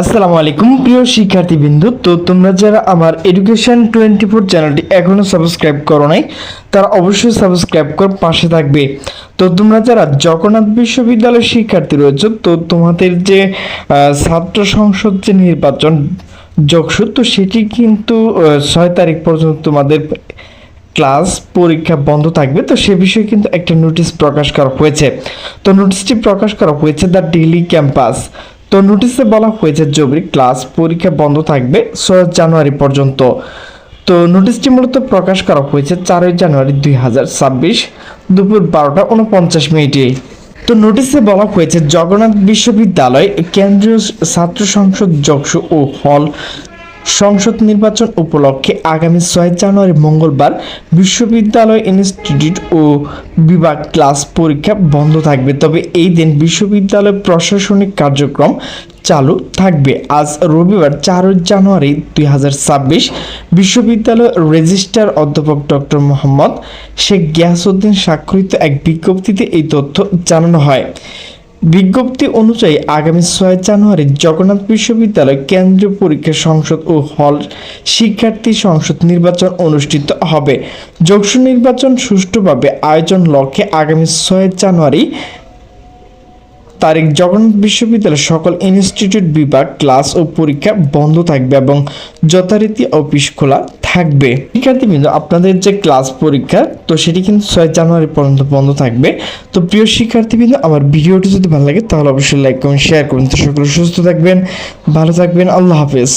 আসসালামু আলাইকুম, প্রিয় শিক্ষার্থীবৃন্দু। তো তোমরা যারা আমার এডুকেশন টোয়েন্টি ফোর চ্যানেলটি এখনও সাবস্ক্রাইব করো নাই, তারা অবশ্যই সাবস্ক্রাইব কর পাশে থাকবে। তো তোমরা যারা জগন্নাথ বিশ্ববিদ্যালয়ের শিক্ষার্থী রয়েছে, তো তোমাদের যে ছাত্র সংসদ যে নির্বাচন যোগসু তো সেটি কিন্তু ছয় তারিখ পর্যন্ত তোমাদের ক্লাস পরীক্ষা বন্ধ থাকবে। তো সে বিষয়ে কিন্তু একটা নোটিশ প্রকাশ করা হয়েছে। তো নোটিশটি প্রকাশ করা হয়েছে দ্য ডেইলি ক্যাম্পাস। তো নোটিশে বলা হয়েছে জরুরি ক্লাস পরীক্ষা বন্ধ থাকবে ছয় জানুয়ারি পর্যন্ত। তো নোটিশটি মূলত প্রকাশ করা হয়েছে চারই জানুয়ারি দুই হাজার ছাব্বিশ দুপুর বারোটা উনপঞ্চাশ মিনিটে। তো নোটিশে বলা হয়েছে জগন্নাথ বিশ্ববিদ্যালয় কেন্দ্রীয় ছাত্র সংসদ যক্ষ ও হল সংসদ নির্বাচন উপলক্ষে আগামী ছয় জানুয়ারি মঙ্গলবার বিশ্ববিদ্যালয় ইনস্টিটিউট ও বিভাগ ক্লাস পরীক্ষা বন্ধ থাকবে। তবে এই দিন বিশ্ববিদ্যালয় প্রশাসনিক কার্যক্রম চালু থাকবে। আজ রবিবার চারই জানুয়ারি দুই বিশ্ববিদ্যালয় রেজিস্ট্রার অধ্যাপক ডক্টর মোহাম্মদ শেখ গিয়াসউদ্দিন স্বাক্ষরিত এক বিজ্ঞপ্তিতে এই তথ্য জানানো হয়। বিজ্ঞপ্তি অনুযায়ী আগামী ছয় জানুয়ারি জগন্নাথ বিশ্ববিদ্যালয় কেন্দ্রীয় পরীক্ষা সংসদ ও হল শিক্ষার্থী সংসদ নির্বাচন অনুষ্ঠিত হবে। যোগসু নির্বাচন সুষ্ঠুভাবে আয়োজন লক্ষ্যে আগামী ছয় জানুয়ারি তারিখ জগন্নাথ বিশ্ববিদ্যালয়ের সকল ইনস্টিটিউট বিভাগ, ক্লাস ও পরীক্ষা বন্ধ থাকবে এবং যথারীতি অফিস খোলা থাকবে। শিক্ষার্থী কিন্তু আপনাদের যে ক্লাস পরীক্ষা, তো সেটি কিন্তু ছয় জানুয়ারি পর্যন্ত বন্ধ থাকবে। তো প্রিয় শিক্ষার্থী কিন্তু আমার ভিডিওটি যদি ভালো লাগে, তাহলে অবশ্যই লাইক করুন শেয়ার করুন। তো সকলে সুস্থ থাকবেন, ভালো থাকবেন, আল্লাহ হাফেজ।